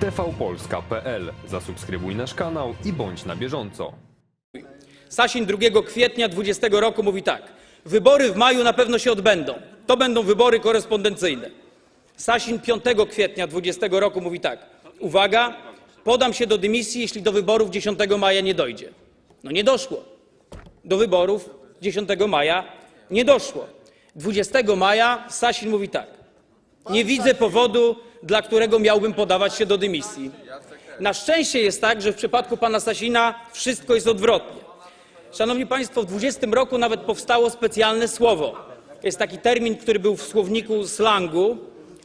tvpolska.pl. Zasubskrybuj nasz kanał i bądź na bieżąco. Sasin 2 kwietnia 20 roku mówi tak. Wybory w maju na pewno się odbędą. To będą wybory korespondencyjne. Sasin 5 kwietnia 20 roku mówi tak. Uwaga, podam się do dymisji, jeśli do wyborów 10 maja nie dojdzie. No nie doszło. Do wyborów 10 maja nie doszło. 20 maja Sasin mówi tak. Nie widzę powodu, dla którego miałbym podawać się do dymisji. Na szczęście jest tak, że w przypadku pana Sasina wszystko jest odwrotnie. Szanowni Państwo, w 20 roku nawet powstało specjalne słowo. Jest taki termin, który był w słowniku slangu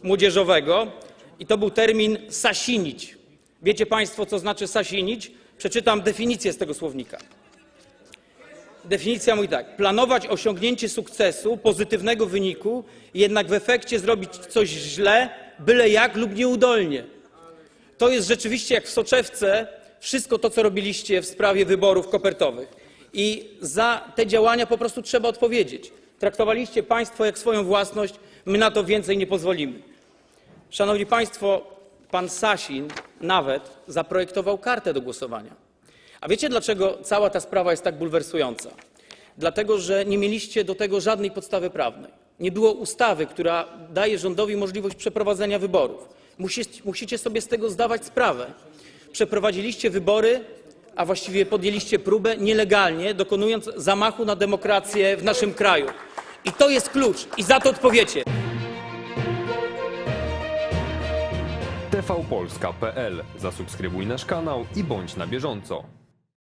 młodzieżowego i to był termin sasinić. Wiecie Państwo, co znaczy sasinić? Przeczytam definicję z tego słownika. Definicja mówi tak: planować osiągnięcie sukcesu, pozytywnego wyniku, jednak w efekcie zrobić coś źle, byle jak lub nieudolnie. To jest rzeczywiście jak w soczewce wszystko to, co robiliście w sprawie wyborów kopertowych. I za te działania po prostu trzeba odpowiedzieć. Traktowaliście państwo jak swoją własność, my na to więcej nie pozwolimy. Szanowni Państwo, pan Sasin nawet zaprojektował kartę do głosowania. A wiecie, dlaczego cała ta sprawa jest tak bulwersująca? Dlatego, że nie mieliście do tego żadnej podstawy prawnej. Nie było ustawy, która daje rządowi możliwość przeprowadzenia wyborów. Musicie, musicie sobie z tego zdawać sprawę. Przeprowadziliście wybory, a właściwie podjęliście próbę nielegalnie, dokonując zamachu na demokrację w naszym kraju. I to jest klucz i za to odpowiecie. tvpolska.pl. Zasubskrybuj nasz kanał i bądź na bieżąco.